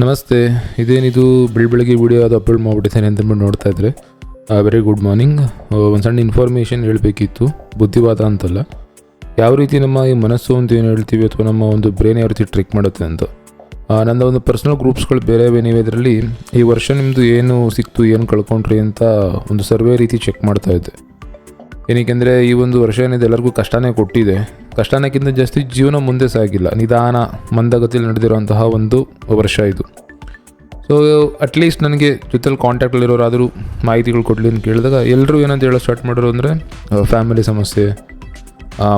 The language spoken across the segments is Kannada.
ನಮಸ್ತೆ, ಇದೇನಿದು ಬೆಳ ಬೆಳಗ್ಗೆ ವಿಡಿಯೋ ಅದು ಅಪ್ಲೋಡ್ ಮಾಡಿಬಿಟ್ಟಿದ್ದೇನೆ ಅಂತಂದ್ಬಿಟ್ಟು ನೋಡ್ತಾ ಇದ್ರೆ ವೆರಿ ಗುಡ್ ಮಾರ್ನಿಂಗ್ ಒಂದು ಸಣ್ಣ ಇನ್ಫಾರ್ಮೇಷನ್ ಹೇಳಬೇಕಿತ್ತು, ಬುದ್ಧಿವಾದ ಅಂತಲ್ಲ. ಯಾವ ರೀತಿ ನಮ್ಮ ಈ ಮನಸ್ಸು ಅಂತ ಏನು ಹೇಳ್ತೀವಿ ಅಥವಾ ನಮ್ಮ ಒಂದು ಬ್ರೈನ್ ಯಾವ ರೀತಿ ಟ್ರಿಕ್ ಮಾಡುತ್ತೆ ಅಂತ. ನನ್ನ ಒಂದು ಪರ್ಸನಲ್ ಗ್ರೂಪ್ಸ್ಗಳು ಬೇರೆ ಬೇರೆ ಇದರಲ್ಲಿ ಈ ವರ್ಷ ನಿಮ್ಮದು ಏನು ಸಿಕ್ತು, ಏನು ಕಳ್ಕೊಂಡ್ರಿ ಅಂತ ಒಂದು ಸರ್ವೆ ರೀತಿ ಚೆಕ್ ಮಾಡ್ತಾ ಇದ್ದೆ. ಏನಕ್ಕೆಂದರೆ ಈ ಒಂದು ವರ್ಷ ಏನಿದೆ, ಎಲ್ಲರಿಗೂ ಕಷ್ಟನೇ ಕೊಟ್ಟಿದೆ. ಕಷ್ಟನಕ್ಕಿಂತ ಜಾಸ್ತಿ ಜೀವನ ಮುಂದೆ ಸಾಗಿಲ್ಲ. ನಿಧಾನ ಮಂದಗತಿಯಲ್ಲಿ ನಡೆದಿರುವಂತಹ ಒಂದು ವರ್ಷ ಇದು. ಸೊ ಅಟ್ಲೀಸ್ಟ್ ನನಗೆ ಜೊತೆಲಿ ಕಾಂಟ್ಯಾಕ್ಟಲ್ಲಿರೋರಾದರೂ ಮಾಹಿತಿಗಳು ಕೊಡಲಿ ಅಂತ ಕೇಳಿದಾಗ ಎಲ್ಲರೂ ಏನಂತ ಹೇಳೋ ಸ್ಟಾರ್ಟ್ ಮಾಡೋರು ಅಂದರೆ ಫ್ಯಾಮಿಲಿ ಸಮಸ್ಯೆ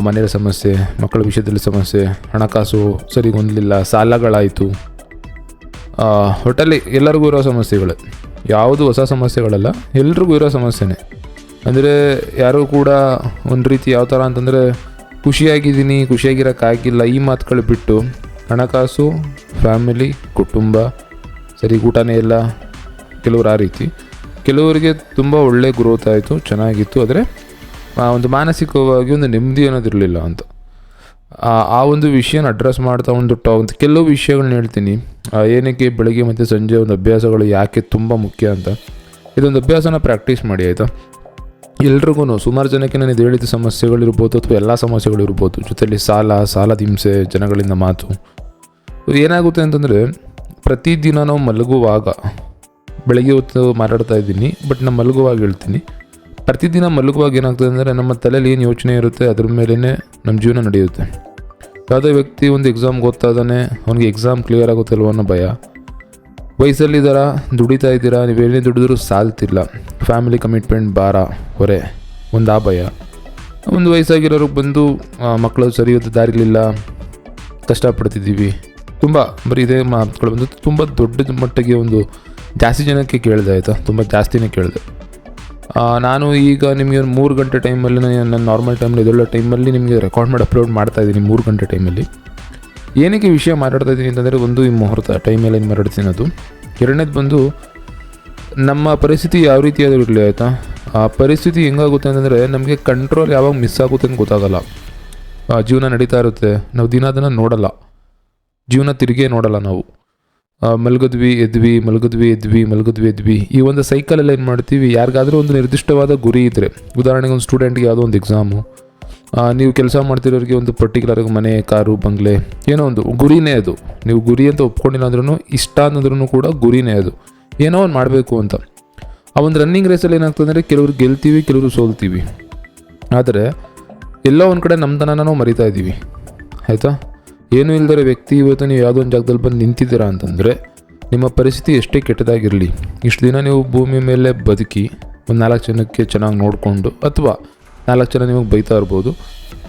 ಮನೆಯ ಸಮಸ್ಯೆ, ಮಕ್ಕಳ ವಿಷಯದಲ್ಲಿ ಸಮಸ್ಯೆ, ಹಣಕಾಸು ಸರಿ ಹೊಂದಲಿಲ್ಲ, ಸಾಲಗಳಾಯಿತು. ಒಟ್ಟಲ್ಲಿ ಎಲ್ಲರಿಗೂ ಇರೋ ಸಮಸ್ಯೆಗಳೇ. ಯಾವುದು ಹೊಸ ಸಮಸ್ಯೆಗಳಲ್ಲ, ಎಲ್ರಿಗೂ ಇರೋ ಸಮಸ್ಯೆನೇ. ಅಂದರೆ ಯಾರೂ ಕೂಡ ಒಂದು ರೀತಿ ಯಾವ ಥರ ಅಂತಂದರೆ ಖುಷಿಯಾಗಿದ್ದೀನಿ ಖುಷಿಯಾಗಿರೋಕ್ಕಾಗಿಲ್ಲ ಈ ಮಾತುಗಳು ಬಿಟ್ಟು ಹಣಕಾಸು, ಫ್ಯಾಮಿಲಿ, ಕುಟುಂಬ, ಸರಿ, ಊಟನೇ ಇಲ್ಲ. ಕೆಲವರು ಆ ರೀತಿ. ಕೆಲವರಿಗೆ ತುಂಬ ಒಳ್ಳೆ ಗ್ರೋತ್ ಆಯಿತು, ಚೆನ್ನಾಗಿತ್ತು. ಆದರೆ ಒಂದು ಮಾನಸಿಕವಾಗಿ ಒಂದು ನೆಮ್ಮದಿ ಅನ್ನೋದಿರಲಿಲ್ಲ ಅಂತ. ಆ ಒಂದು ವಿಷಯನ ಅಡ್ರೆಸ್ ಮಾಡ್ತಾ ಒಂದು ಟ, ಒಂದು ಕೆಲವು ವಿಷಯಗಳನ್ನ ಹೇಳ್ತೀನಿ. ಏನಕ್ಕೆ ಬೆಳಗ್ಗೆ ಮತ್ತು ಸಂಜೆ ಒಂದು ಅಭ್ಯಾಸಗಳು ಯಾಕೆ ತುಂಬ ಮುಖ್ಯ ಅಂತ. ಇದೊಂದು ಅಭ್ಯಾಸನ ಪ್ರಾಕ್ಟೀಸ್ ಮಾಡಿ, ಆಯಿತಾ? ಎಲ್ರಿಗೂ ಸುಮಾರು ಜನಕ್ಕೆ ನಾನು ಇದು ಹೇಳಿದ ಸಮಸ್ಯೆಗಳಿರ್ಬೋದು ಅಥವಾ ಎಲ್ಲ ಸಮಸ್ಯೆಗಳಿರ್ಬೋದು ಜೊತೆಯಲ್ಲಿ ಸಾಲ, ಸಾಲದ ಹಿಂಸೆ, ಜನಗಳಿಂದ ಮಾತು. ಏನಾಗುತ್ತೆ ಅಂತಂದರೆ ಪ್ರತಿದಿನ ನಾವು ಮಲಗುವಾಗ, ಬೆಳಗ್ಗೆ ಹೊತ್ತು ಮಾತಾಡ್ತಾ ಇದ್ದೀನಿ, ಬಟ್ ನಾನು ಮಲಗುವಾಗ ಹೇಳ್ತೀನಿ. ಪ್ರತಿದಿನ ಮಲಗುವಾಗ ಏನಾಗ್ತದೆ ಅಂದರೆ, ನಮ್ಮ ತಲೆಯಲ್ಲಿ ಏನು ಯೋಚನೆ ಇರುತ್ತೆ, ಅದ್ರ ಮೇಲೇ ನಮ್ಮ ಜೀವನ ನಡೆಯುತ್ತೆ. ಯಾವುದೇ ವ್ಯಕ್ತಿ ಒಂದು ಎಕ್ಸಾಮ್ಗೆ ಓದ್ತಾ ಅವನಿಗೆ ಅವ್ನಿಗೆ ಎಕ್ಸಾಮ್ ಕ್ಲಿಯರ್ ಆಗುತ್ತಲ್ವ ಅನ್ನೋ ಭಯ. ವಯಸ್ಸಲ್ಲಿದ್ದಾರ? ದುಡಿತಾ ಇದ್ದೀರಾ? ಏನೇ ದುಡಿದ್ರೂ ಸಾಲ್ತಿಲ್ಲ. ಫ್ಯಾಮಿಲಿ ಕಮಿಟ್ಮೆಂಟ್ ಭಾರ ಹೊರೆ. ಒಂದು ಆ ಒಂದು ವಯಸ್ಸಾಗಿರೋರು ಬಂದು ಮಕ್ಕಳು ಸರಿಯಾದ ದಾರಿಲಿಲ್ಲ. ಕಷ್ಟಪಡ್ತಿದ್ದೀವಿ. ತುಂಬ, ಬರೀ ಇದೇ ಮಾತುಗಳು ಬಂದು, ತುಂಬ ದೊಡ್ಡ ಮಟ್ಟಿಗೆ ಒಂದು ಜಾಸ್ತಿ ಜನಕ್ಕೆ ಕೇಳಿದೆ, ಆಯಿತಾ? ತುಂಬ ಜಾಸ್ತಿನೇ ಕೇಳಿದೆ. ನಾನು ಈಗ ನಿಮಗೆ ಒಂದು ಮೂರು ಗಂಟೆ ಟೈಮಲ್ಲಿ ನಾನು ನಾರ್ಮಲ್ ಟೈಮಲ್ಲಿ ಇದೆಲ್ಲ ಟೈಮಲ್ಲಿ ನಿಮಗೆ ರೆಕಾರ್ಡ್ ಮಾಡಿ ಅಪ್ಲೋಡ್ ಮಾಡ್ತಾ ಇದ್ದೀನಿ ಮೂರು ಗಂಟೆ ಟೈಮಲ್ಲಿ ಏನಕ್ಕೆ ವಿಷಯ ಮಾತಾಡ್ತಾ ಇದ್ದೀನಿ ಅಂತಂದರೆ ಒಂದು ಈ ಮುಹೂರ್ತ ಟೈಮಲ್ಲಿ ಏನು ಮಾತಾಡ್ತೀನಿ ಅದು. ಎರಡನೇದು ಬಂದು, ನಮ್ಮ ಪರಿಸ್ಥಿತಿ ಯಾವ ರೀತಿಯಾದರೂ ಇರಲಿ ಆಯಿತಾ? ಆ ಪರಿಸ್ಥಿತಿ ಹೆಂಗಾಗುತ್ತೆ ಅಂತಂದರೆ ನಮಗೆ ಕಂಟ್ರೋಲ್ ಯಾವಾಗ ಮಿಸ್ ಆಗುತ್ತೆ ಅಂತ ಗೊತ್ತಾಗಲ್ಲ. ಜೀವನ ನಡೀತಾ ಇರುತ್ತೆ, ನಾವು ದಿನ ಅದನ್ನು ನೋಡಲ್ಲ. ಜೀವನ ತಿರುಗೇ ನೋಡಲ್ಲ ನಾವು. ಮಲಗದ್ವಿ ಮಲಗಿದ್ವಿ, ಎದ್ವಿ ಮಲಗಿದ್ವಿ, ಎದ್ವಿ, ಮಲಗದ್ವಿ, ಎದ್ವಿ. ಈ ಒಂದು ಸೈಕಲಲ್ಲಿ ಏನು ಮಾಡ್ತೀವಿ? ಯಾರಿಗಾದರೂ ಒಂದು ನಿರ್ದಿಷ್ಟವಾದ ಗುರಿ ಇದ್ದರೆ ಉದಾಹರಣೆಗೆ ಒಂದು ಸ್ಟೂಡೆಂಟ್ಗೆ ಯಾವುದೋ ಒಂದು ಎಕ್ಸಾಮು ನೀವು ಕೆಲಸ ಮಾಡ್ತಿರೋರಿಗೆ ಒಂದು ಪರ್ಟಿಕ್ಯುಲರ್ ಮನೆ, ಕಾರು, ಬಂಗ್ಲೆ, ಏನೋ ಒಂದು ಗುರಿನೇ ಅದು. ನೀವು ಗುರಿ ಅಂತ ಒಪ್ಕೊಂಡಿಲ್ಲ ಅಂದ್ರೂ ಇಷ್ಟ ಅನ್ನೋದ್ರೂ ಕೂಡ ಗುರಿನೇ ಅದು. ಏನೋ ಒಂದು ಮಾಡಬೇಕು ಅಂತ. ಆ ಒಂದು ರನ್ನಿಂಗ್ ರೇಸಲ್ಲಿ ಏನಾಗ್ತದೆ ಅಂದರೆ ಕೆಲವರು ಗೆಲ್ತೀವಿ, ಕೆಲವರು ಸೋಲ್ತೀವಿ. ಆದರೆ ಎಲ್ಲ ಒಂದು ಕಡೆ ನಮ್ಮತನ ನಾವು ಮರಿತಾ ಇದ್ದೀವಿ ಆಯಿತಾ? ಏನೂ ಇಲ್ಲದರೆ ವ್ಯಕ್ತಿ ಇವತ್ತು ನೀವು ಯಾವುದೋ ಒಂದು ಜಾಗದಲ್ಲಿ ಬಂದು ನಿಂತಿದ್ದೀರಾ ಅಂತಂದರೆ, ನಿಮ್ಮ ಪರಿಸ್ಥಿತಿ ಎಷ್ಟೇ ಕೆಟ್ಟದಾಗಿರಲಿ, ಇಷ್ಟು ದಿನ ನೀವು ಭೂಮಿ ಮೇಲೆ ಬದುಕಿ ಒಂದು ನಾಲ್ಕು ಜನಕ್ಕೆ ಚೆನ್ನಾಗಿ ನೋಡಿಕೊಂಡು, ಅಥವಾ ನಾಲ್ಕು ಜನ ನಿಮಗೆ ಬೈತಾ ಇರ್ಬೋದು.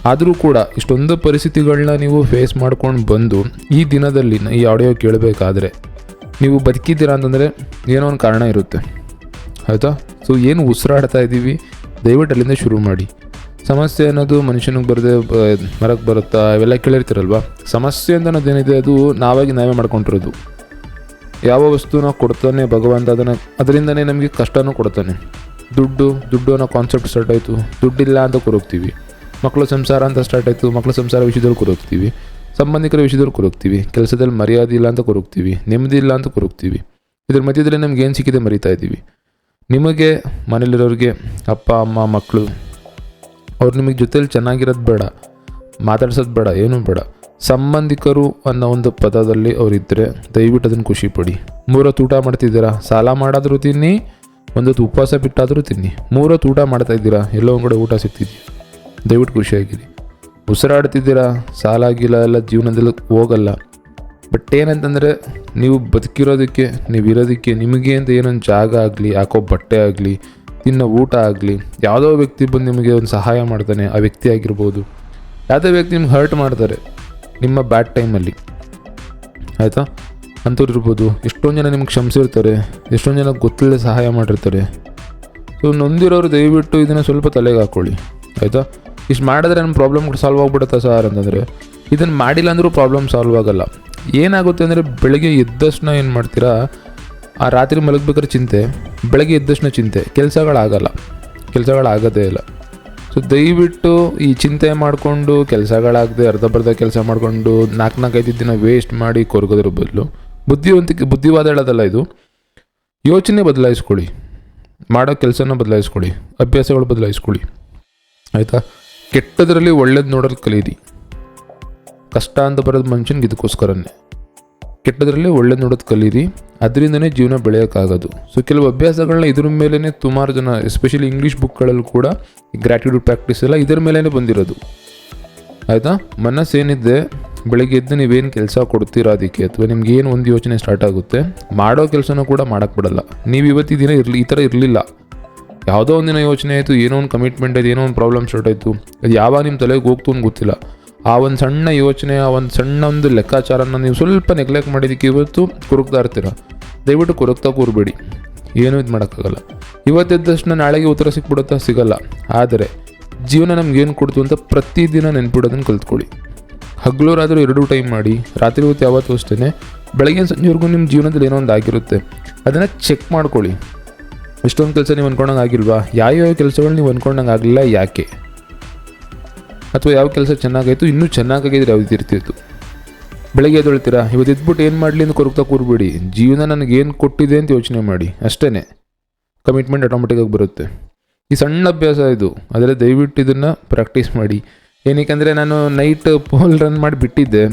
ಆದರೂ ಕೂಡ ಇಷ್ಟೊಂದು ಪರಿಸ್ಥಿತಿಗಳನ್ನ ನೀವು ಫೇಸ್ ಮಾಡ್ಕೊಂಡು ಬಂದು ಈ ದಿನದಲ್ಲಿ ಈ ಆಡಿಯೋ ಕೇಳಬೇಕಾದ್ರೆ ನೀವು ಬದುಕಿದ್ದೀರಾ ಅಂತಂದರೆ ಏನೋ ಒಂದು ಕಾರಣ ಇರುತ್ತೆ. ಆಯಿತಾ? ಸೊ ಏನು ಉಸಿರಾಡ್ತಾ ಇದ್ದೀವಿ? ದಯವಿಟ್ಟು ಅಲ್ಲಿಂದ ಶುರು ಮಾಡಿ. ಸಮಸ್ಯೆ ಅನ್ನೋದು ಮನುಷ್ಯನಿಗೆ ಬರದೆ ಮರಕ್ಕೆ ಬರುತ್ತಾ, ಇವೆಲ್ಲ ಕೇಳಿರ್ತೀರಲ್ವಾ? ಸಮಸ್ಯೆ ಅಂತ ಅನ್ನೋದೇನಿದೆ ಅದು ನಾವಾಗಿ ನಾವೇ ಮಾಡ್ಕೊಂಡಿರೋದು. ಯಾವ ವಸ್ತುನ ಕೊಡ್ತಾನೆ ಭಗವಂತ ಅದನ್ನು, ಅದರಿಂದನೇ ನಮಗೆ ಕಷ್ಟನೂ ಕೊಡ್ತಾನೆ. ದುಡ್ಡು ದುಡ್ಡು ಅನ್ನೋ ಕಾನ್ಸೆಪ್ಟ್ ಸ್ಟಾರ್ಟ್ ಆಯಿತು. ದುಡ್ಡಿಲ್ಲ ಅಂತ ಕೊರೋಗ್ತೀವಿ. ಮಕ್ಕಳು ಸಂಸಾರ ಅಂತ ಸ್ಟಾರ್ಟ್ ಆಯಿತು. ಮಕ್ಕಳು ಸಂಸಾರ ವಿಷಯದಲ್ಲಿ ಕೊರೋಗ್ತೀವಿ. ಸಂಬಂಧಿಕರ ವಿಷಯದಲ್ಲಿ ಕೊರೋಗ್ತೀವಿ. ಕೆಲಸದಲ್ಲಿ ಮರ್ಯಾದೆ ಇಲ್ಲ ಅಂತ ಕೊರೋಗ್ತೀವಿ. ನೆಮ್ಮದಿ ಇಲ್ಲ ಅಂತ ಕೊರೋಗ್ತೀವಿ. ಇದ್ರ ಮಧ್ಯದಲ್ಲಿ ನಮ್ಗೆ ಏನು ಸಿಕ್ಕಿದೆ ಮರಿತಾ ಇದ್ದೀವಿ. ನಿಮಗೆ ಮನೇಲಿರೋರಿಗೆ ಅಪ್ಪ, ಅಮ್ಮ ಮಕ್ಕಳು ಅವ್ರು ನಿಮಗೆ ಜೊತೇಲಿ ಚೆನ್ನಾಗಿರೋದು ಬೇಡ. ಮಾತಾಡ್ಸೋದು ಬೇಡ. ಏನೂ ಬೇಡ. ಸಂಬಂಧಿಕರು ಅನ್ನೋ ಒಂದು ಪದದಲ್ಲಿ ಅವರಿದ್ದರೆ ದಯವಿಟ್ಟು ಅದನ್ನು ಖುಷಿಪಡಿ. ಮೂರೊತ್ತು ಊಟ ಮಾಡ್ತಿದ್ದೀರಾ? ಸಾಲ ಮಾಡೋದ್ರೂ ತಿನ್ನಿ. ಒಂದೊತ್ತು ಉಪವಾಸ ಬಿಟ್ಟಾದರೂ ತಿನ್ನಿ. ಮೂರೊತ್ತು ಊಟ ಮಾಡ್ತಾ ಇದ್ದೀರಾ? ಎಲ್ಲೋ ಒಂದು ಕಡೆ ಊಟ ಸಿಗ್ತಿದ್ಯಾ? ದಯವಿಟ್ಟು ಖುಷಿಯಾಗಿರಿ ಉಸಿರಾಡ್ತಿದ್ದೀರಾ ಸಾಲಾಗಿಲ್ಲ, ಎಲ್ಲ ಜೀವನದಲ್ಲಿ ಹೋಗಲ್ಲ. ಬಟ್ ಏನಂತಂದರೆ, ನೀವು ಬದುಕಿರೋದಕ್ಕೆ, ನೀವು ಇರೋದಕ್ಕೆ ನಿಮಗೆ ಅಂತ ಏನೊಂದು ಜಾಗ ಆಗಲಿ ಹಾಕೋ ಬಟ್ಟೆ ಆಗಲಿ, ತಿನ್ನೋ ಊಟ ಆಗಲಿ, ಯಾವುದೋ ವ್ಯಕ್ತಿ ಬಂದು ನಿಮಗೆ ಒಂದು ಸಹಾಯ ಮಾಡ್ತಾನೆ, ಆ ವ್ಯಕ್ತಿ ಆಗಿರ್ಬೋದು. ಯಾವುದೇ ವ್ಯಕ್ತಿ ನಿಮ್ಗೆ ಹರ್ಟ್ ಮಾಡ್ತಾರೆ, ನಿಮ್ಮ ಬ್ಯಾಡ್ ಟೈಮಲ್ಲಿ ಆಯಿತಾ? ಅಂಥವ್ರು ಇರ್ಬೋದು ಎಷ್ಟೊಂದು ಜನ ನಿಮ್ಗೆ ಕ್ಷಮಿಸಿರ್ತಾರೆ ಎಷ್ಟೊಂದು ಜನ ಗೊತ್ತಿಲ್ಲದೆ ಸಹಾಯ ಮಾಡಿರ್ತಾರೆ. ಸೊ ನೊಂದಿರೋರು ದಯವಿಟ್ಟು ಇದನ್ನು ಸ್ವಲ್ಪ ತಲೆಗೆ ಹಾಕ್ಕೊಳ್ಳಿ ಆಯಿತಾ? ಇಷ್ಟು ಮಾಡಿದ್ರೆ ನಮ್ಮ ಪ್ರಾಬ್ಲಮ್ ಸಾಲ್ವ್ ಆಗಿಬಿಡುತ್ತಾ ಸರ್ ಅಂತಂದರೆ ಇದನ್ನು ಮಾಡಿಲ್ಲ ಅಂದರೂ ಪ್ರಾಬ್ಲಮ್ ಸಾಲ್ವ್ ಆಗಲ್ಲ. ಏನಾಗುತ್ತೆ ಅಂದರೆ ಬೆಳಗ್ಗೆ ಎದ್ದಷ್ಟನ್ನ ಏನು ಮಾಡ್ತೀರಾ? ಆ ರಾತ್ರಿ ಮಲಗಬೇಕಾದ್ರೆ ಚಿಂತೆ. ಬೆಳಗ್ಗೆ ಎದ್ದಷ್ಟನ್ನ ಚಿಂತೆ. ಕೆಲಸಗಳಾಗಲ್ಲ. ಕೆಲಸಗಳಾಗೋದೇ ಇಲ್ಲ. ಸೊ ದಯವಿಟ್ಟು ಈ ಚಿಂತೆ ಮಾಡಿಕೊಂಡು ಕೆಲಸಗಳಾಗದೆ ಅರ್ಧ ಬರ್ಧ ಕೆಲಸ ಮಾಡಿಕೊಂಡು ನಾಲ್ಕು ನಾಲ್ಕೈದು ದಿನ ವೇಸ್ಟ್ ಮಾಡಿ ಕೊರಗೋದ್ರ ಬದಲು ಬುದ್ಧಿವಂತಿಕೆ ಬುದ್ಧಿವಾದ ಹೇಳೋದಲ್ಲ ಇದು. ಯೋಚನೆ ಬದಲಾಯಿಸ್ಕೊಳ್ಳಿ. ಮಾಡೋ ಕೆಲಸನ ಬದಲಾಯಿಸ್ಕೊಳ್ಳಿ. ಅಭ್ಯಾಸಗಳು ಬದಲಾಯಿಸ್ಕೊಳ್ಳಿ. ಆಯಿತಾ? ಕೆಟ್ಟದರಲ್ಲಿ ಒಳ್ಳೇದು ನೋಡೋದು ಕಲೀರಿ. ಕಷ್ಟ ಅಂತ ಬರೋದು ಮನುಷ್ಯನಿಗೆ ಇದಕ್ಕೋಸ್ಕರನೇ. ಕೆಟ್ಟದರಲ್ಲಿ ಒಳ್ಳೇದು ನೋಡೋದು ಕಲೀರಿ. ಅದರಿಂದನೇ ಜೀವನ ಬೆಳೆಯೋಕ್ಕಾಗೋದು. ಸೊ ಕೆಲವು ಅಭ್ಯಾಸಗಳನ್ನ ಇದ್ರ ಮೇಲೇ ಸುಮಾರು ಜನ ಎಸ್ಪೆಷಲಿ ಇಂಗ್ಲೀಷ್ ಬುಕ್ಗಳಲ್ಲಿ ಕೂಡ ಗ್ರ್ಯಾಟಿಟ್ಯೂಡ್ ಪ್ರಾಕ್ಟೀಸ್ ಎಲ್ಲ ಇದರ ಮೇಲೇ ಬಂದಿರೋದು. ಆಯಿತಾ? ಮನಸ್ಸೇನಿದೆ ಬೆಳಗ್ಗೆ ಎದ್ದು ನೀವೇನು ಕೆಲಸ ಕೊಡ್ತೀರಾ ಅದಕ್ಕೆ? ಅಥವಾ ನಿಮ್ಗೆ ಏನು ಒಂದು ಯೋಚನೆ ಸ್ಟಾರ್ಟ್ ಆಗುತ್ತೆ? ಮಾಡೋ ಕೆಲಸನೂ ಕೂಡ ಮಾಡೋಕ್ಕೆ ಬಿಡಲ್ಲ. ನೀವು ಇವತ್ತಿನ ದಿನ ಇರಲಿ, ಈ ಥರ ಇರಲಿಲ್ಲ. ಯಾವುದೋ ಒಂದಿನ ಯೋಚನೆ ಆಯಿತು, ಏನೋ ಒಂದು ಕಮಿಟ್ಮೆಂಟ್ ಆಯಿತು, ಏನೋ ಒಂದು ಪ್ರಾಬ್ಲಮ್ ಸ್ಟಾರ್ಟ್ ಆಯಿತು. ಅದು ಯಾವಾಗ ನಿಮ್ಮ ತಲೆಗೆ ಹೋಗ್ತು ಅಂತ ಗೊತ್ತಿಲ್ಲ. ಆ ಒಂದು ಸಣ್ಣ ಯೋಚನೆ, ಆ ಒಂದು ಸಣ್ಣ ಒಂದು ಲೆಕ್ಕಾಚಾರನ ನೀವು ಸ್ವಲ್ಪ ನೆಗ್ಲೆಕ್ಟ್ ಮಾಡಿದ್ದಕ್ಕೆ ಇವತ್ತು ಕುರುಕ್ತಾ ಇರ್ತೀರ. ದಯವಿಟ್ಟು ಕುರುಕ್ತಾ ಕೂರಬೇಡಿ. ಏನೂ ಇದು ಮಾಡೋಕ್ಕಾಗಲ್ಲ. ಇವತ್ತೆದ್ದಷ್ಟು ನಾಳೆಗೆ ಉತ್ತರ ಸಿಕ್ಬಿಡುತ್ತಾ ಸಿಗಲ್ಲ. ಆದರೆ, ಜೀವನ ನಮ್ಗೆ ಏನು ಕೊಡ್ತು ಅಂತ ಪ್ರತಿದಿನ ನೆನ್ಪಿಡೋದನ್ನು ಕಲ್ತ್ಕೊಳ್ಳಿ. ಹಗ್ಲೂರಾದರೂ ಎರಡು ಟೈಮ್ ಮಾಡಿ, ರಾತ್ರಿ ಹೊತ್ತು ಯಾವತ್ತು ಅಷ್ಟೇ ಬೆಳಗ್ಗೆ ಸಂಜೆವರೆಗೂ ನಿಮ್ಮ ಜೀವನದಲ್ಲಿ ಏನೋ ಒಂದು ಆಗಿರುತ್ತೆ ಅದನ್ನು ಚೆಕ್ ಮಾಡ್ಕೊಳ್ಳಿ. ಇಷ್ಟೊಂದು ಕೆಲಸ ನೀವು ಅಂದ್ಕೊಂಡಂಗೆ ಆಗಿಲ್ವಾ? ಯಾವ ಕೆಲಸಗಳು ನೀವು ಅಂದ್ಕೊಂಡಂಗೆ ಆಗಲಿಲ್ಲ, ಯಾಕೆ? ಅಥವಾ ಯಾವ ಕೆಲಸ ಚೆನ್ನಾಗಾಯಿತು, ಇನ್ನೂ ಚೆನ್ನಾಗಾಗಿದ್ರೆ ಯಾವ್ದು ಇರ್ತಿತ್ತು? ಬೆಳಗ್ಗೆ ಎದ್ದೊಳ್ತೀರಾ? ಇವತ್ತು ಇದ್ಬಿಟ್ಟು ಏನು ಮಾಡಲಿ ಅಂತ ಕೊರಗ್ತಾ ಕೂರ್ಬೇಡಿ. ಜೀವನ ನನಗೆ ಏನು ಕೊಟ್ಟಿದೆ ಅಂತ ಯೋಚನೆ ಮಾಡಿ. ಅಷ್ಟೇ ಕಮಿಟ್ಮೆಂಟ್ ಆಟೋಮೆಟಿಕ್ಕಾಗಿ ಬರುತ್ತೆ. ಈ ಸಣ್ಣ ಅಭ್ಯಾಸ ಇದು. ಆದರೆ ದಯವಿಟ್ಟು ಇದನ್ನು ಪ್ರಾಕ್ಟೀಸ್ ಮಾಡಿ. ಏನಕ್ಕೆ ನಾನು ನೈಟ್ ಪೋಲ್ ರನ್ ಮಾಡಿ ಬಿಟ್ಟಿದ್ದೆ.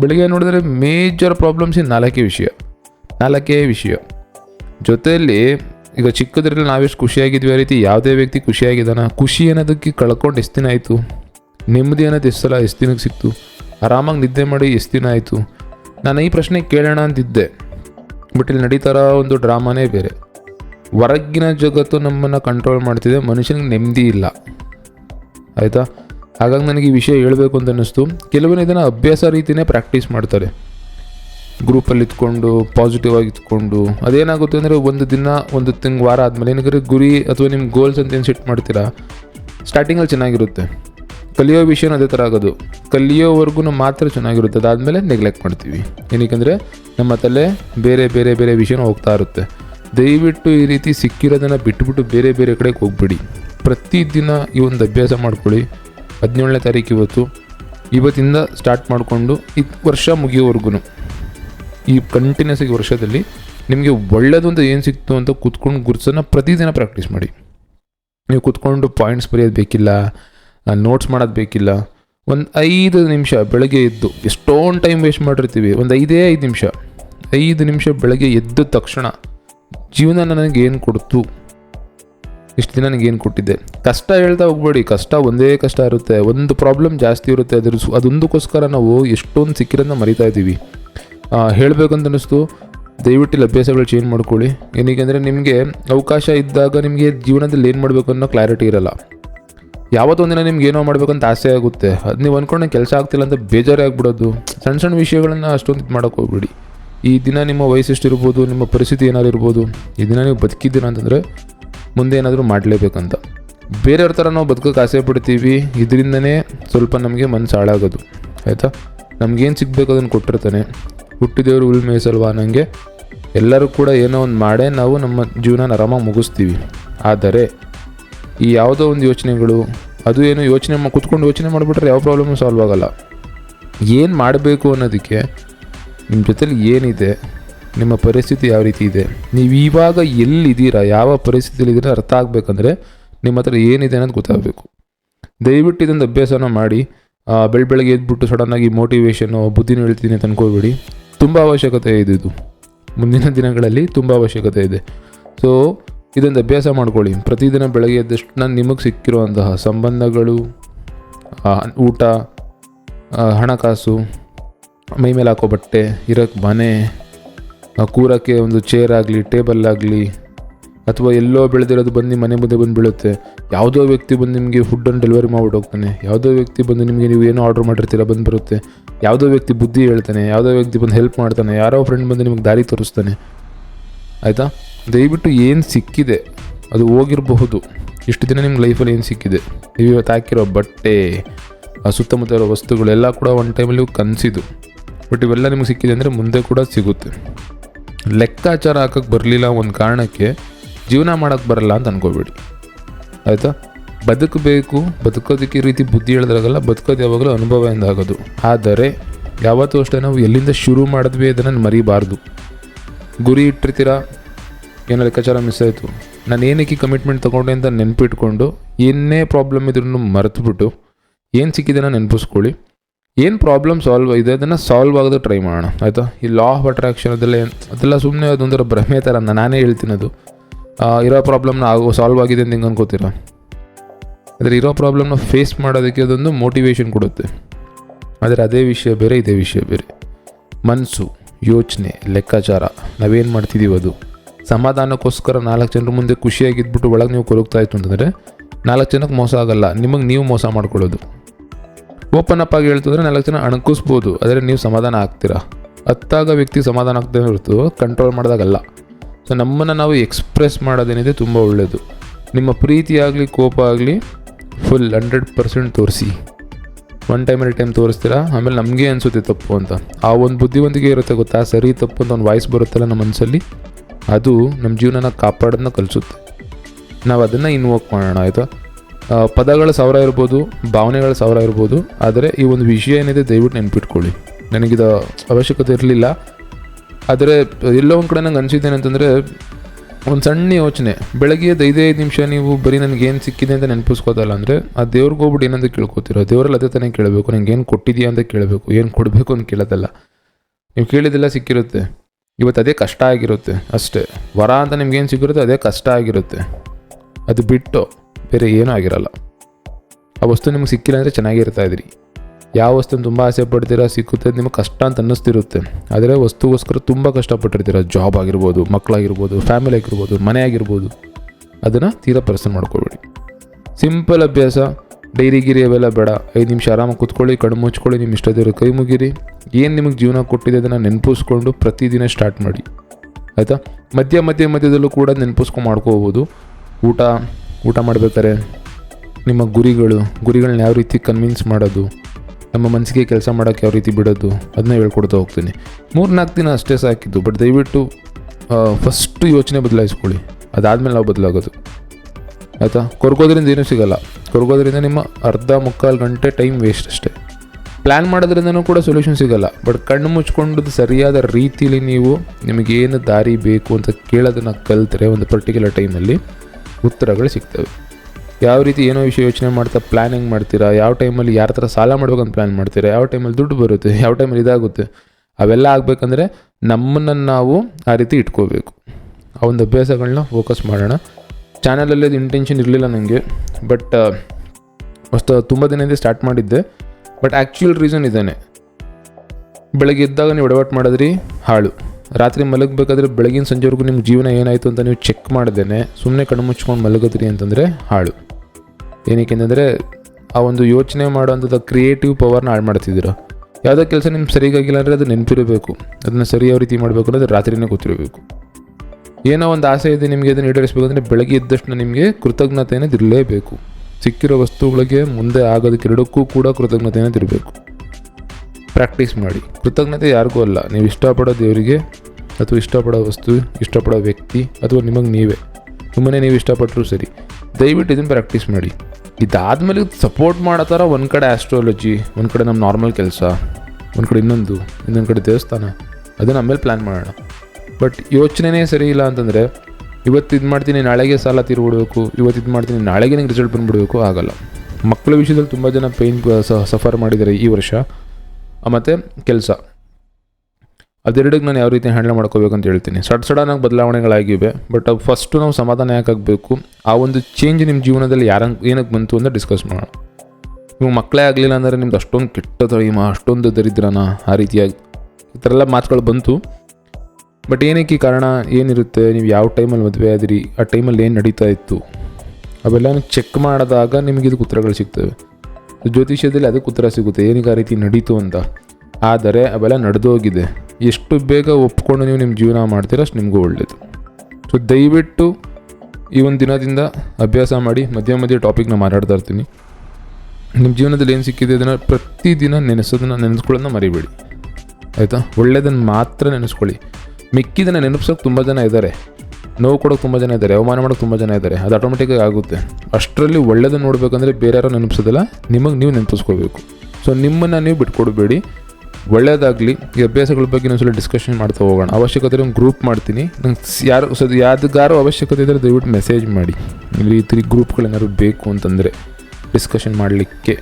ಬೆಳಿಗ್ಗೆ ನೋಡಿದ್ರೆ ಮೇಜರ್ ಪ್ರಾಬ್ಲಮ್ಸ್ ಈ ನಾಲ್ಕೇ ವಿಷಯ. ನಾಲ್ಕೇ ವಿಷಯ. ಜೊತೆಯಲ್ಲಿ ಈಗ ಚಿಕ್ಕದ್ರಲ್ಲಿ ನಾವೆಷ್ಟು ಖುಷಿಯಾಗಿದ್ವಿ, ಆ ರೀತಿ ಯಾವುದೇ ವ್ಯಕ್ತಿ ಖುಷಿಯಾಗಿದ್ದಾನ, ಖುಷಿ ಅನ್ನೋದಕ್ಕೆ ಕಳ್ಕೊಂಡು ಎಷ್ಟು ದಿನ ಆಯಿತು? ನೆಮ್ಮದಿ ಅನ್ನೋದು ಎಷ್ಟು ಸಲ, ಎಷ್ಟು ದಿನಕ್ಕೆ ಸಿಕ್ತು? ಆರಾಮಾಗಿ ನಿದ್ದೆ ಮಾಡಿ ಎಷ್ಟು ದಿನ ಆಯಿತು? ನಾನು ಈ ಪ್ರಶ್ನೆ ಕೇಳೋಣ ಅಂತಿದ್ದೆ. ಬಟ್ ಇಲ್ಲಿ ನಡೀತಾರ ಒಂದು ಡ್ರಾಮಾನೇ ಬೇರೆ. ಹೊರಗಿನ ಜಗತ್ತು ನಮ್ಮನ್ನು ಕಂಟ್ರೋಲ್ ಮಾಡ್ತಿದೆ, ಮನುಷ್ಯನಿಗೆ ನೆಮ್ಮದಿ ಇಲ್ಲ. ಆಯಿತಾ? ಹಾಗಾಗಿ ನನಗೆ ಈ ವಿಷಯ ಹೇಳಬೇಕು ಅಂತ ಅನ್ನಿಸ್ತು. ಕೆಲವೊಂದು ಇದನ್ನು ಅಭ್ಯಾಸ ರೀತಿಯೇ ಪ್ರಾಕ್ಟೀಸ್ ಮಾಡ್ತಾರೆ. ಗ್ರೂಪಲ್ಲಿ ಇದ್ಕೊಂಡು ಪಾಸಿಟಿವ್ ಆಗಿ ಇದ್ಕೊಂಡು, ಅದೇನಾಗುತ್ತೆ ಅಂದರೆ ಒಂದು ದಿನ, ಒಂದು ತಿಂಗ್, ವಾರ ಆದಮೇಲೆ ಏನಕ್ಕೆ ಗುರಿ ಅಥವಾ ನಿಮ್ಮ ಗೋಲ್ಸ್ ಅಂತ ಏನು ಸೆಟ್ ಮಾಡ್ತೀರಾ? ಸ್ಟಾರ್ಟಿಂಗಲ್ಲಿ ಚೆನ್ನಾಗಿರುತ್ತೆ. ಕಲಿಯೋ ವಿಷಯನೂ ಅದೇ ಥರ ಆಗೋದು. ಕಲಿಯೋವರೆಗೂ ಮಾತ್ರ ಚೆನ್ನಾಗಿರುತ್ತೆ. ಅದಾದಮೇಲೆ ನೆಗ್ಲೆಕ್ಟ್ ಮಾಡ್ತೀವಿ. ಏನಕ್ಕೆ ನಮ್ಮ ತಲೆ ಬೇರೆ ಬೇರೆ ಬೇರೆ ವಿಷಯನ ಹೋಗ್ತಾ ಇರುತ್ತೆ. ದಯವಿಟ್ಟು ಈ ರೀತಿ ಸಿಕ್ಕಿರೋದನ್ನು ಬಿಟ್ಬಿಟ್ಟು ಬೇರೆ ಬೇರೆ ಕಡೆಗೆ ಹೋಗ್ಬಿಡಿ. ಪ್ರತಿದಿನ ಈ ಒಂದು ಅಭ್ಯಾಸ ಮಾಡ್ಕೊಳ್ಳಿ. ಹದಿನೇಳನೇ ತಾರೀಕು ಇವತ್ತು. ಇವತ್ತಿಂದ ಸ್ಟಾರ್ಟ್ ಮಾಡಿಕೊಂಡು ಈ ವರ್ಷ ಮುಗಿಯೋವರೆಗೂ ಈ ಕಂಟಿನ್ಯೂಸ್ ಆಗಿ ವರ್ಷದಲ್ಲಿ ನಿಮಗೆ ಒಳ್ಳೆಯದು ಅಂತ ಏನು ಸಿಕ್ತು ಅಂತ ಕೂತ್ಕೊಂಡು ಗುರ್ಸನ್ನು ಪ್ರತಿದಿನ ಪ್ರಾಕ್ಟೀಸ್ ಮಾಡಿ. ನೀವು ಕೂತ್ಕೊಂಡು ಪಾಯಿಂಟ್ಸ್ ಬರೆಯೋದು ಬೇಕಿಲ್ಲ ನೋಟ್ಸ್ ಮಾಡೋದು ಬೇಕಿಲ್ಲ. ಒಂದು ಐದು ನಿಮಿಷ ಬೆಳಗ್ಗೆ ಎದ್ದು ಎಷ್ಟೊಂದು ಟೈಮ್ ವೇಸ್ಟ್ ಮಾಡಿರ್ತೀವಿ, ಒಂದು ಐದೇ ಐದು ನಿಮಿಷ. ಐದು ನಿಮಿಷ ಬೆಳಗ್ಗೆ ಎದ್ದ ತಕ್ಷಣ ಜೀವನ ನನಗೆ ಏನು ಕೊಡ್ತು? ಇಷ್ಟು ದಿನ ನನಗೆ ಏನು ಕೊಟ್ಟಿದ್ದೆ? ಕಷ್ಟ ಹೇಳ್ತಾ ಹೋಗ್ಬೇಡಿ. ಕಷ್ಟ ಒಂದೇ ಕಷ್ಟ ಇರುತ್ತೆ. ಒಂದು ಪ್ರಾಬ್ಲಮ್ ಜಾಸ್ತಿ ಇರುತ್ತೆ. ಅದ್ರ ಅದೊಂದಕ್ಕೋಸ್ಕರ ನಾವು ಎಷ್ಟೊಂದು ಸಿಕ್ಕಿರೋದನ್ನ ಮರಿತಾ ಇದ್ದೀವಿ. ಹೇಳಬೇಕಂತ ಅನ್ನಿಸ್ತು. ದಯವಿಟ್ಟು ಅಭ್ಯಾಸಗಳು ಚೇಂಜ್ ಮಾಡ್ಕೊಳ್ಳಿ. ಏನಕ್ಕೆ ನಿಮಗೆ ಅವಕಾಶ ಇದ್ದಾಗ ನಿಮಗೆ ಜೀವನದಲ್ಲಿ ಏನು ಮಾಡಬೇಕು ಅನ್ನೋ ಕ್ಲಾರಿಟಿ ಇರಲ್ಲ. ಯಾವತ್ತೊಂದಿನ ನಿಮ್ಗೆ ಏನೋ ಮಾಡಬೇಕಂತ ಆಸೆ ಆಗುತ್ತೆ. ಅದು ನೀವು ಅಂದ್ಕೊಂಡು ಕೆಲಸ ಆಗ್ತಿಲ್ಲ ಅಂತ ಬೇಜಾರೇ ಆಗ್ಬಿಡೋದು. ಸಣ್ಣ ಸಣ್ಣ ವಿಷಯಗಳನ್ನು ಅಷ್ಟೊಂದು ಇದು ಮಾಡೋಕೆ ಹೋಗ್ಬೇಡಿ. ಈ ದಿನ ನಿಮ್ಮ ವಯಸ್ಸೆಷ್ಟಿರ್ಬೋದು ನಿಮ್ಮ ಪರಿಸ್ಥಿತಿ ಏನಾದ್ರು ಇರ್ಬೋದು, ಈ ದಿನ ನೀವು ಬದುಕಿದ್ದೀರ ಅಂತಂದರೆ ಮುಂದೆ ಏನಾದರೂ ಮಾಡಲೇಬೇಕಂತ. ಬೇರೆಯವ್ರ ಥರ ನಾವು ಬದುಕೋಕೆ ಆಸೆ ಪಡ್ತೀವಿ, ಇದರಿಂದನೇ ಸ್ವಲ್ಪ ನಮಗೆ ಮನಸ್ಸು ಹಾಳಾಗೋದು, ಆಯಿತಾ? ನಮಗೇನು ಸಿಗಬೇಕು ಅದನ್ನು ಕೊಟ್ಟಿರ್ತಾನೆ ಹುಟ್ಟಿದೇವರು ಹುಲ್ ಮೇಸಲ್ವಾ ಅನ್ನಂಗೆ ಎಲ್ಲರೂ ಕೂಡ ಏನೋ ಒಂದು ಮಾಡೇ ನಾವು ನಮ್ಮ ಜೀವನ ಆರಾಮಾಗಿ ಮುಗಿಸ್ತೀವಿ. ಆದರೆ, ಈ ಯಾವುದೋ ಒಂದು ಯೋಚನೆಗಳು, ಅದು ಏನು ಯೋಚನೆ ಕುತ್ಕೊಂಡು ಯೋಚನೆ ಮಾಡಿಬಿಟ್ರೆ ಯಾವ ಪ್ರಾಬ್ಲಮ್ ಸಾಲ್ವ್ ಆಗಲ್ಲ. ಏನು ಮಾಡಬೇಕು ಅನ್ನೋದಕ್ಕೆ ನಿಮ್ಮ ಜೊತೆಲಿ ಏನಿದೆ ನಿಮ್ಮ ಪರಿಸ್ಥಿತಿ ಯಾವ ರೀತಿ ಇದೆ? ನೀವು ಇವಾಗ ಎಲ್ಲಿದ್ದೀರಾ? ಯಾವ ಪರಿಸ್ಥಿತಿಯಲ್ಲಿ ಇದ್ದೀರಾ? ಅರ್ಥ ಆಗಬೇಕಂದ್ರೆ ನಿಮ್ಮ ಹತ್ರ ಏನಿದೆ ಅನ್ನೋದು ಗೊತ್ತಾಗಬೇಕು. ದಯವಿಟ್ಟು ಇದೊಂದು ಅಭ್ಯಾಸನ ಮಾಡಿ. ಬೆಳ ಬೆಳಗ್ಗೆ ಎದ್ಬಿಟ್ಟು ಸಡನ್ನಾಗಿ ಮೋಟಿವೇಶನು ಬುದ್ಧಿನ ಹೇಳ್ತೀನಿ ಅಂತ ಅನ್ಕೋಬೇಡಿ ತುಂಬ ಅವಶ್ಯಕತೆ ಇದೆ ಇದು. ಮುಂದಿನ ದಿನಗಳಲ್ಲಿ ತುಂಬ ಅವಶ್ಯಕತೆ ಇದೆ. ಸೊ ಇದೊಂದು ಅಭ್ಯಾಸ ಮಾಡ್ಕೊಳ್ಳಿ. ಪ್ರತಿದಿನ ಬೆಳಗ್ಗೆ ಎದ್ದಷ್ಟು ನಾನು ನಿಮಗೆ ಸಿಕ್ಕಿರುವಂತಹ ಸಂಬಂಧಗಳು ಊಟ ಹಣಕಾಸು ಮೈ ಮೇಲೆ ಹಾಕೋ ಬಟ್ಟೆ ಇರೋಕ್ಕೆ ಮನೆ ಕೂರಕ್ಕೆ ಒಂದು ಚೇರ್ ಆಗಲಿ ಟೇಬಲ್ ಆಗಲಿ, ಅಥವಾ ಎಲ್ಲೋ ಬೆಳೆದಿರೋದು ಬಂದು ಮನೆ ಮುಂದೆ ಬಂದು ಬೀಳುತ್ತೆ. ಯಾವುದೋ ವ್ಯಕ್ತಿ ಬಂದು ನಿಮಗೆ ಫುಡ್ಡನ್ನು ಡೆಲಿವರಿ ಮಾಡ್ಬಿಟ್ಟು ಹೋಗ್ತಾನೆ. ಯಾವುದೋ ವ್ಯಕ್ತಿ ಬಂದು ನಿಮಗೆ ನೀವು ಏನೋ ಆರ್ಡರ್ ಮಾಡಿರ್ತೀರ, ಬಂದು ಬರುತ್ತೆ. ಯಾವುದೋ ವ್ಯಕ್ತಿ ಬುದ್ಧಿ ಹೇಳ್ತಾನೆ, ಯಾವುದೋ ವ್ಯಕ್ತಿ ಬಂದು ಹೆಲ್ಪ್ ಮಾಡ್ತಾನೆ, ಯಾರೋ ಫ್ರೆಂಡ್ ಬಂದು ನಿಮಗೆ ದಾರಿ ತೋರಿಸ್ತಾನೆ. ಆಯಿತಾ? ದಯವಿಟ್ಟು ಏನು ಸಿಕ್ಕಿದೆ, ಅದು ಹೋಗಿರಬಹುದು. ಇಷ್ಟು ದಿನ ನಿಮ್ಮ ಲೈಫಲ್ಲಿ ಏನು ಸಿಕ್ಕಿದೆ? ನೀವು ಇವತ್ತು ಹಾಕಿರೋ ಬಟ್ಟೆ ಸುತ್ತಮುತ್ತ ಇರೋ ವಸ್ತುಗಳೆಲ್ಲ ಕೂಡ ಒಂದು ಟೈಮಲ್ಲಿ ಕನಸಿದ್ದು ಬಟ್ ಇವೆಲ್ಲ ನಿಮಗೆ ಸಿಕ್ಕಿದೆ ಅಂದರೆ ಮುಂದೆ ಕೂಡ ಸಿಗುತ್ತೆ. ಲೆಕ್ಕಾಚಾರ ಹಾಕಕ್ಕೆ ಬರಲಿಲ್ಲ ಒಂದು ಕಾರಣಕ್ಕೆ ಜೀವನ ಮಾಡೋಕ್ಕೆ ಬರಲ್ಲ ಅಂತ ಅನ್ಕೋಬೇಡಿ. ಆಯಿತಾ? ಬದುಕಬೇಕು, ಬದುಕೋದಕ್ಕೆ ಈ ರೀತಿ ಬುದ್ಧಿ ಹೇಳಿದ್ರಾಗಲ್ಲ, ಬದುಕೋದು ಯಾವಾಗಲೂ ಅನುಭವದಿಂದ ಆಗೋದು. ಆದರೆ, ಯಾವತ್ತೂ ಅಷ್ಟೇ ನಾವು ಎಲ್ಲಿಂದ ಶುರು ಮಾಡಿದ್ವಿ ಅದನ್ನು ಮರಿಬಾರ್ದು. ಗುರಿ ಇಟ್ಟಿರ್ತೀರ? ಏನೋ ಲೆಕ್ಕಾಚಾರ ಮಿಸ್ ಆಯಿತು. ನಾನು ಏನಕ್ಕೆ ಕಮಿಟ್ಮೆಂಟ್ ತೊಗೊಂಡೆ ಅಂತ ನೆನಪಿಟ್ಕೊಂಡು, ಏನೇ ಪ್ರಾಬ್ಲಮ್ ಇದ್ರೂ ಮರೆತುಬಿಟ್ಟು, ಏನು ಸಿಕ್ಕಿದೆ ನೆನಪಿಸ್ಕೊಳ್ಳಿ. ಏನು ಪ್ರಾಬ್ಲಮ್ ಸಾಲ್ವ್ ಇದೆ ಅದನ್ನು ಸಾಲ್ವ್ ಆಗೋದು ಟ್ರೈ ಮಾಡೋಣ, ಆಯಿತಾ? ಈ ಲಾ ಆಫ್ ಅಟ್ರಾಕ್ಷನ್ ಅದೆಲ್ಲ ಅದೆಲ್ಲ ಸುಮ್ಮನೆ ಅದೊಂಥರ ಭ್ರಮೆ ಥರ ನಾನೇ ಹೇಳ್ತೀನಿ ಅದು. ಇರೋ ಪ್ರಾಬ್ಲಮ್ನ ಆಗೋ ಸಾಲ್ವ್ ಆಗಿದೆ ಅಂತ ಹಿಂಗೆ ಅನ್ಕೋತೀರಾ? ಆದರೆ ಇರೋ ಪ್ರಾಬ್ಲಮ್ನ ಫೇಸ್ ಮಾಡೋದಕ್ಕೆ ಅದೊಂದು ಮೋಟಿವೇಶನ್ ಕೊಡುತ್ತೆ. ಆದರೆ ಅದೇ ವಿಷಯ ಬೇರೆ, ಇದೇ ವಿಷಯ ಬೇರೆ. ಮನಸ್ಸು ಯೋಚನೆ, ಲೆಕ್ಕಾಚಾರ, ನಾವೇನು ಮಾಡ್ತಿದ್ದೀವಿ ಅದು? ಸಮಾಧಾನಕ್ಕೋಸ್ಕರ ನಾಲ್ಕು ಜನರ ಮುಂದೆ ಖುಷಿಯಾಗಿದ್ಬಿಟ್ಟು ಒಳಗೆ ನೀವು ಕೊರಗ್ತಾ ಇತ್ತು ಅಂತಂದರೆ ನಾಲ್ಕು ಜನಕ್ಕೆ ಮೋಸ ಆಗಲ್ಲ. ನಿಮಗೆ ನೀವು ಮೋಸ ಮಾಡ್ಕೊಳ್ಳೋದು. ಓಪನ್ ಅಪ್ ಆಗಿ ಹೇಳ್ತಿದ್ರೆ ನಾಲ್ಕು ಜನ ಅಣಕಿಸ್ಬೋದು. ಆದರೆ ನೀವು ಸಮಾಧಾನ ಆಗ್ತೀರಾ? ಹತ್ತಾಗ ವ್ಯಕ್ತಿ ಸಮಾಧಾನ ಆಗ್ತದೆ ಹೊರತು ಕಂಟ್ರೋಲ್ ಮಾಡಿದಾಗಲ್ಲ. ಸೊ ನಮ್ಮನ್ನು ನಾವು ಎಕ್ಸ್ಪ್ರೆಸ್ ಮಾಡೋದೇನಿದೆ ತುಂಬ ಒಳ್ಳೆಯದು ನಿಮ್ಮ ಪ್ರೀತಿ ಆಗಲಿ, ಕೋಪ ಆಗಲಿ ಫುಲ್ ಹಂಡ್ರೆಡ್ ಪರ್ಸೆಂಟ್ ತೋರಿಸಿ. ಒನ್ ಟೈಮ್ ಎರಡು ಟೈಮ್ ತೋರಿಸ್ತೀರಾ? ಆಮೇಲೆ ನಮಗೆ ಅನಿಸುತ್ತೆ ತಪ್ಪು ಅಂತ. ಆ ಒಂದು ಬುದ್ಧಿವಂತಿಕೆ ಇರುತ್ತೆ ಗೊತ್ತಾ? ಸರಿ, ತಪ್ಪು ಅಂತ ಒಂದು ವಾಯ್ಸ್ ಬರುತ್ತಲ್ಲ ನಮ್ಮ ಮನಸ್ಸಲ್ಲಿ ಅದು ನಮ್ಮ ಜೀವನನ ಕಾಪಾಡೋದನ್ನ ಕಲಿಸುತ್ತೆ. ನಾವು ಅದನ್ನು ಇನ್ವೋಕ್ ಮಾಡೋಣ, ಆಯಿತಾ? ಪದಗಳ ಸಾವಿರ ಇರ್ಬೋದು, ಭಾವನೆಗಳ ಸಾವಿರ ಇರ್ಬೋದು, ಆದರೆ ಈ ಒಂದು ವಿಷಯ ಏನಿದೆ ದಯವಿಟ್ಟು ನೆನ್ಪಿಟ್ಕೊಳ್ಳಿ. ನನಗಿದು ಅವಶ್ಯಕತೆ ಇರಲಿಲ್ಲ. ಆದರೆ ಎಲ್ಲೋ ಒಂದು ಕಡೆ ನಂಗೆ ಅನಿಸಿದ್ದೇನೆಂತಂದರೆ ಒಂದು ಸಣ್ಣ ಯೋಚನೆ. ಬೆಳಗ್ಗೆ ಐದೇ ಐದು ನಿಮಿಷ ನೀವು ಬರೀ ನನಗೆ ಏನು ಸಿಕ್ಕಿದೆ ಅಂತ ನೆನಪಿಸ್ಕೋದಲ್ಲ ಅಂದರೆ, ಆ ದೇವ್ರಿಗೆ ಹೋಗ್ಬಿಟ್ಟು ಏನಂತ ಕೇಳ್ಕೊತೀರೋ? ದೇವರಲ್ಲಿ ಅದೇ ತಾನೇ ಕೇಳಬೇಕು. ನನಗೆ ಏನು ಕೊಟ್ಟಿದೆಯಾ ಅಂತ ಕೇಳಬೇಕು. ಏನು ಕೊಡಬೇಕು ಅಂತ ಕೇಳೋದಲ್ಲ. ನೀವು ಕೇಳಿದೆಲ್ಲ ಸಿಕ್ಕಿರುತ್ತೆ. ಇವತ್ತು ಅದೇ ಕಷ್ಟ ಆಗಿರುತ್ತೆ ಅಷ್ಟೇ. ವರ ಅಂತ ನಿಮ್ಗೇನು ಸಿಕ್ಕಿರುತ್ತೆ ಅದೇ ಕಷ್ಟ ಆಗಿರುತ್ತೆ. ಅದು ಬಿಟ್ಟು. ಬೇರೆ ಏನೂ ಆಗಿರಲ್ಲ. ಆ ವಸ್ತು ನಿಮ್ಗೆ ಸಿಕ್ಕಿಲ್ಲ ಅಂದರೆ ಚೆನ್ನಾಗಿರ್ತಾ ಇದ್ರಿ ಯಾವ ವಸ್ತುನ ತುಂಬ ಆಸೆ ಪಡ್ತೀರಾ, ಸಿಕ್ಕುತ್ತೆ, ನಿಮಗೆ ಕಷ್ಟ ಅಂತ ಅನ್ನಿಸ್ತಿರುತ್ತೆ. ಆದರೆ ವಸ್ತುಗೋಸ್ಕರ ತುಂಬ ಕಷ್ಟಪಟ್ಟಿರ್ತೀರ ಜಾಬ್ ಆಗಿರ್ಬೋದು ಮಕ್ಕಳಾಗಿರ್ಬೋದು ಫ್ಯಾಮಿಲಿ ಆಗಿರ್ಬೋದು, ಮನೆ ಆಗಿರ್ಬೋದು. ಅದನ್ನು ತೀರಾ ಪರ್ಸನ್ ಮಾಡ್ಕೊಳ್ಬೇಡಿ. ಸಿಂಪಲ್ ಅಭ್ಯಾಸ, ಡೈರಿ ಗಿರಿ ಅವೆಲ್ಲ ಬೇಡ. ಐದು ನಿಮಿಷ ಆರಾಮಾಗಿ ಕೂತ್ಕೊಳ್ಳಿ, ಕಣ್ಣು ಮುಚ್ಕೊಳ್ಳಿ, ನಿಮ್ಮ ಇಷ್ಟದಿರೋ ಕೈ ಮುಗಿರಿ. ಏನು ನಿಮಗೆ ಜೀವನ ಕೊಟ್ಟಿದೆ ಅದನ್ನು ನೆನಪಿಸ್ಕೊಂಡು ಪ್ರತಿದಿನ ಸ್ಟಾರ್ಟ್ ಮಾಡಿ. ಆಯಿತಾ? ಮಧ್ಯ ಮಧ್ಯ ಮಧ್ಯದಲ್ಲೂ ಕೂಡ ನೆನಪಿಸ್ಕೊಂಡು ಮಾಡ್ಕೋಬೋದು. ಊಟ ಊಟ ಮಾಡ್ಬೇಕಾದ್ರೆ ನಿಮ್ಮ ಗುರಿಗಳು, ಗುರಿಗಳನ್ನ ಯಾವ ರೀತಿ ಕನ್ವಿನ್ಸ್ ಮಾಡೋದು, ನಮ್ಮ ಮನಸ್ಸಿಗೆ ಕೆಲಸ ಮಾಡೋಕ್ಕೆ ಯಾವ ರೀತಿ ಬಿಡೋದು, ಅದನ್ನ ಹೇಳ್ಕೊಡ್ತಾ ಹೋಗ್ತೀನಿ. ಮೂರು ನಾಲ್ಕು ದಿನ ಅಷ್ಟೇ ಸಾಕಿದ್ದು ಬಟ್ ದಯವಿಟ್ಟು ಫಸ್ಟು ಯೋಚನೆ ಬದಲಾಯಿಸ್ಕೊಳ್ಳಿ. ಅದಾದಮೇಲೆ ನಾವು ಬದಲಾಗೋದು. ಆಯಿತಾ? ಕೊರ್ಗೋದ್ರಿಂದ ಏನೂ ಸಿಗಲ್ಲ. ಕೊರ್ಗೋದ್ರಿಂದ ನಿಮ್ಮ ಅರ್ಧ ಮುಕ್ಕಾಲು ಗಂಟೆ ಟೈಮ್ ವೇಸ್ಟ್ ಅಷ್ಟೇ. ಪ್ಲ್ಯಾನ್ ಮಾಡೋದ್ರಿಂದನೂ ಕೂಡ ಸೊಲ್ಯೂಷನ್ ಸಿಗಲ್ಲ. ಬಟ್ ಕಣ್ಣು ಮುಚ್ಕೊಂಡದ್ದು ಸರಿಯಾದ ರೀತಿಯಲ್ಲಿ ನೀವು ನಿಮಗೇನು ದಾರಿ ಬೇಕು ಅಂತ ಕೇಳೋದನ್ನು ಕಲಿತರೆ ಒಂದು ಪರ್ಟಿಕ್ಯುಲರ್ ಟೈಮಲ್ಲಿ ಉತ್ತರಗಳು ಸಿಗ್ತವೆ. ಯಾವ ರೀತಿ ಏನೋ ವಿಷಯ ಯೋಚನೆ ಮಾಡ್ತಾ ಪ್ಲ್ಯಾನಿಂಗ್ ಮಾಡ್ತೀರಾ? ಯಾವ ಟೈಮಲ್ಲಿ ಯಾರ ಥರ ಸಾಲ ಮಾಡ್ಬೇಕಂತ ಪ್ಲ್ಯಾನ್ ಮಾಡ್ತೀರಾ? ಯಾವ ಟೈಮಲ್ಲಿ ದುಡ್ಡು ಬರುತ್ತೆ? ಯಾವ ಟೈಮಲ್ಲಿ ಇದಾಗುತ್ತೆ? ಅವೆಲ್ಲ ಆಗಬೇಕಂದ್ರೆ ನಮ್ಮನ್ನು ನಾವು ಆ ರೀತಿ ಇಟ್ಕೋಬೇಕು. ಆ ಒಂದು ಅಭ್ಯಾಸಗಳನ್ನ ಫೋಕಸ್ ಮಾಡೋಣ. ಚಾನಲಲ್ಲಿ ಅದು ಇಂಟೆನ್ಷನ್ ಇರಲಿಲ್ಲ ನನಗೆ ಬಟ್ ಅಷ್ಟು ತುಂಬ ದಿನದಿಂದ ಸ್ಟಾರ್ಟ್ ಮಾಡಿದ್ದೆ. ಬಟ್ ಆ್ಯಕ್ಚುಯಲ್ ರೀಸನ್ ಇದ್ದಾನೆ ಬೆಳಗ್ಗೆ ಎದ್ದಾಗ ನೀವು ಎಡವಟ್ಟು ಮಾಡಿದ್ರಿ, ಹಾಳು. ರಾತ್ರಿ ಮಲಗಬೇಕಾದ್ರೆ ಬೆಳಗಿನ ಸಂಜೆವರೆಗೂ ನಿಮ್ಮ ಜೀವನ ಏನಾಯಿತು ಅಂತ ನೀವು ಚೆಕ್ ಮಾಡ್ದೇನೆ ಸುಮ್ಮನೆ ಕಣ್ಣು ಮುಚ್ಕೊಂಡು ಮಲಗಿದ್ರಿ ಅಂತಂದರೆ ಹಾಳು. ಏನಕ್ಕೆ ಅಂತಂದರೆ ಆ ಒಂದು ಯೋಚನೆ ಮಾಡೋವಂಥದ್ದು ಕ್ರಿಯೇಟಿವ್ ಪವರ್ನ ಹಾಳು ಮಾಡ್ತಿದ್ದೀರ. ಯಾವುದೋ ಕೆಲಸ ನಿಮ್ಗೆ ಸರಿಗಾಗಿಲ್ಲ ಅಂದರೆ ಅದು ನೆನಪಿರಬೇಕು. ಅದನ್ನು ಸರಿ ಯಾವ ರೀತಿ ಮಾಡಬೇಕು ಅನ್ನೋದು ರಾತ್ರಿನೇ ಗೊತ್ತಿರಬೇಕು. ಏನೋ ಒಂದು ಆಸೆ ಇದೆ ನಿಮಗೆ, ಅದನ್ನು ಈಡೇರಿಸಬೇಕು ಅಂದರೆ ಬೆಳಗ್ಗೆ ಇದ್ದಷ್ಟು ನಿಮಗೆ ಕೃತಜ್ಞತೆ ಅನ್ನೋದು ಇರಲೇಬೇಕು. ಸಿಕ್ಕಿರೋ ವಸ್ತುಗಳಿಗೆ ಮುಂದೆ ಆಗೋದಕ್ಕೆ ಎರಡಕ್ಕೂ ಕೂಡ ಕೃತಜ್ಞತೆ ಅನ್ನೋದು ಇರಬೇಕು. ಪ್ರಾಕ್ಟೀಸ್ ಮಾಡಿ. ಕೃತಜ್ಞತೆ ಯಾರಿಗೂ ಅಲ್ಲ. ನೀವು ಇಷ್ಟಪಡೋ ದೇವರಿಗೆ ಅಥವಾ ಇಷ್ಟಪಡೋ ವಸ್ತು, ಇಷ್ಟಪಡೋ ವ್ಯಕ್ತಿ ಅಥವಾ ನಿಮಗೆ ನೀವೇ. ಸುಮ್ಮನೆ ನೀವು ಇಷ್ಟಪಟ್ಟರು ಸರಿ. ದಯವಿಟ್ಟು ಇದನ್ನು ಪ್ರಾಕ್ಟೀಸ್ ಮಾಡಿ. ಇದಾದಮೇಲೆ ಸಪೋರ್ಟ್ ಮಾಡೋ ಥರ ಒಂದು ಕಡೆ ಆಸ್ಟ್ರಾಲಜಿ ಒಂದು ಕಡೆ ನಮ್ಮ ನಾರ್ಮಲ್ ಕೆಲಸ, ಒಂದು ಕಡೆ ಇನ್ನೊಂದು ಇನ್ನೊಂದು ಕಡೆ ದೇವಸ್ಥಾನ, ಅದನ್ನು ಆಮೇಲೆ ಪ್ಲ್ಯಾನ್ ಮಾಡೋಣ. ಬಟ್ ಯೋಚನೆನೇ ಸರಿ ಇಲ್ಲ ಅಂತಂದರೆ, ಇವತ್ತು ಇದು ಮಾಡ್ತೀನಿ, ನಾಳೆಗೆ ಸಾಲ ತೀರ್ಬಿಡ್ಬೇಕು ಇವತ್ತು ಇದು ಮಾಡ್ತೀನಿ, ನಾಳೆಗೆ ನಿಂಗೆ ರಿಸಲ್ಟ್ ಬಂದುಬಿಡಬೇಕು, ಆಗಲ್ಲ. ಮಕ್ಕಳ ವಿಷಯದಲ್ಲಿ ತುಂಬ ಜನ ಪೇಯ್ನ್ ಸಫರ್ ಮಾಡಿದ್ದಾರೆ ಈ ವರ್ಷ. ಮತ್ತು ಕೆಲಸ. ಅದೆರಡಕ್ಕೆ ನಾನು ಯಾವ ರೀತಿ ಹ್ಯಾಂಡಲ್ ಮಾಡ್ಕೋಬೇಕು ಅಂತ ಹೇಳ್ತೀನಿ. ಸಡ್ ಸಡನ್ನಾಗಿ ಬದಲಾವಣೆಗಳಾಗಿವೆ ಬಟ್ ಅದು ಫಸ್ಟು ನಾವು ಸಮಾಧಾನ ಯಾಕಾಗಬೇಕು, ಆ ಒಂದು ಚೇಂಜ್ ನಿಮ್ಮ ಜೀವನದಲ್ಲಿ ಯಾರಂಗೆ ಏನಕ್ಕೆ ಬಂತು ಅಂತ ಡಿಸ್ಕಸ್ ಮಾಡೋಣ. ನೀವು ಮಕ್ಕಳೇ ಆಗಲಿಲ್ಲ ಅಂದರೆ ನಿಮ್ದು ಅಷ್ಟೊಂದು ಕೆಟ್ಟ ತಳಿಮ, ಅಷ್ಟೊಂದು ದರಿದ್ರನ ಆ ರೀತಿಯಾಗಿ. ಈ ಥರ ಎಲ್ಲ ಮಾತುಗಳು ಬಂತು. ಬಟ್ ಏನಕ್ಕೆ ಕಾರಣ ಏನಿರುತ್ತೆ? ನೀವು ಯಾವ ಟೈಮಲ್ಲಿ ಮದುವೆ ಆದಿರಿ? ಆ ಟೈಮಲ್ಲಿ ಏನು ನಡೀತಾ ಇತ್ತು? ಅವೆಲ್ಲ ಚೆಕ್ ಮಾಡಿದಾಗ ನಿಮಗೆ ಇದಕ್ಕೆ ಉತ್ತರಗಳು ಸಿಗ್ತವೆ. ಜ್ಯೋತಿಷ್ಯದಲ್ಲಿ ಅದಕ್ಕೆ ಉತ್ತರ ಸಿಗುತ್ತೆ. ಏನಕ್ಕೆ ಆ ರೀತಿ ನಡೀತು ಅಂತ. ಆದರೆ ಅವೆಲ್ಲ ನಡೆದೋಗಿದೆ. ಎಷ್ಟು ಬೇಗ ಒಪ್ಕೊಂಡು ನೀವು ನಿಮ್ಮ ಜೀವನ ಮಾಡ್ತೀರ ಅಷ್ಟು ನಿಮಗೂ ಒಳ್ಳೆಯದು ಸೊ ದಯವಿಟ್ಟು ಈ ಒಂದು ದಿನದಿಂದ ಅಭ್ಯಾಸ ಮಾಡಿ, ಮಧ್ಯ ಮಧ್ಯ ಟಾಪಿಕ್ನ ಮಾತಾಡ್ತಾ ಇರ್ತೀನಿ. ನಿಮ್ಮ ಜೀವನದಲ್ಲಿ ಏನು ಸಿಕ್ಕಿದೆ ಅದನ್ನು ಪ್ರತಿದಿನ ನೆನೆಸೋದನ್ನು ನೆನೆಸ್ಕೊಳ್ಳೋದನ್ನ ಮರಿಬೇಡಿ. ಆಯಿತಾ? ಒಳ್ಳೆಯದನ್ನು ಮಾತ್ರ ನೆನೆಸ್ಕೊಳ್ಳಿ. ಮಿಕ್ಕಿದನ್ನು ನೆನಪಿಸೋಕೆ ತುಂಬ ಜನ ಇದ್ದಾರೆ. ನೋವು ಕೊಡೋಕೆ ತುಂಬ ಜನ ಇದ್ದಾರೆ, ಅವಮಾನ ಮಾಡೋಕೆ ತುಂಬ ಜನ ಇದ್ದಾರೆ, ಅದು ಆಟೋಮೆಟಿಕ್ಕಾಗಿ ಆಗುತ್ತೆ. ಅಷ್ಟರಲ್ಲಿ ಒಳ್ಳೆಯದನ್ನು ನೋಡಬೇಕಂದ್ರೆ ಬೇರೆ ಯಾರೋ ನೆನಪಿಸೋದಿಲ್ಲ ನಿಮಗೆ ನೀವು ನೆನಪಿಸ್ಕೋಬೇಕು. ಸೊ ನಿಮ್ಮನ್ನು ನೀವು ಬಿಟ್ಕೊಡಬೇಡಿ. ಒಳ್ಳೇದಾಗಲಿ, ಈ ಅಭ್ಯಾಸಗಳ ಬಗ್ಗೆ ಇನ್ನೊಂದ್ಸಲ ಡಿಸ್ಕಷನ್ ಮಾಡ್ತಾ ಹೋಗೋಣ. ಅವಶ್ಯಕತೆ ಒಂದು ಗ್ರೂಪ್ ಮಾಡ್ತೀನಿ. ನಂಗೆ ಯಾರು ಸದ್ ಯಾವ್ದಾರು ಅವಶ್ಯಕತೆ ಇದ್ದರೆ ದಯವಿಟ್ಟು ಮೆಸೇಜ್ ಮಾಡಿ. ಈ ರೀತಿ ಗ್ರೂಪ್ಗಳೇನಾದ್ರು ಬೇಕು ಅಂತಂದರೆ ಡಿಸ್ಕಷನ್ ಮಾಡಲಿಕ್ಕೆ.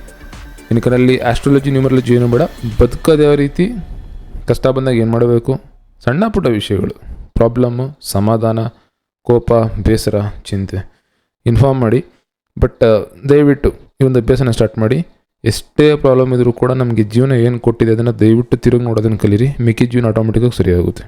ಇನ್ಕರಲ್ಲಿ ಆಸ್ಟ್ರಾಲಜಿ ನ್ಯೂಮರಾಲಜಿ ಏನು ಬೇಡ. ಯಾವ ರೀತಿ ಕಷ್ಟ ಬಂದಾಗ ಏನು ಮಾಡಬೇಕು? ಸಣ್ಣ ಪುಟ್ಟ ವಿಷಯಗಳು. ಪ್ರಾಬ್ಲಮ್ಮು ಸಮಾಧಾನ, ಕೋಪ, ಬೇಸರ, ಚಿಂತೆ. ಇನ್ಫಾರ್ಮ್ ಮಾಡಿ. ಬಟ್ ದಯವಿಟ್ಟು ಈ ಒಂದು ಅಭ್ಯಾಸನ ಸ್ಟಾರ್ಟ್ ಮಾಡಿ. ಎಷ್ಟೇ ಪ್ರಾಬ್ಲಮ್ ಇದ್ದರೂ ಕೂಡ ನಮಗೆ ಜೀವನ ಏನು ಕೊಟ್ಟಿದೆ ಅದನ್ನು ದಯವಿಟ್ಟು ತಿರುಗಿ ನೋಡೋದನ್ನು ಕಲೀರಿ. ಮಿಕ್ಕಿ ಜೀವನ ಆಟೋಮೆಟಿಕಾಗಿ ಸರಿಯಾಗುತ್ತೆ.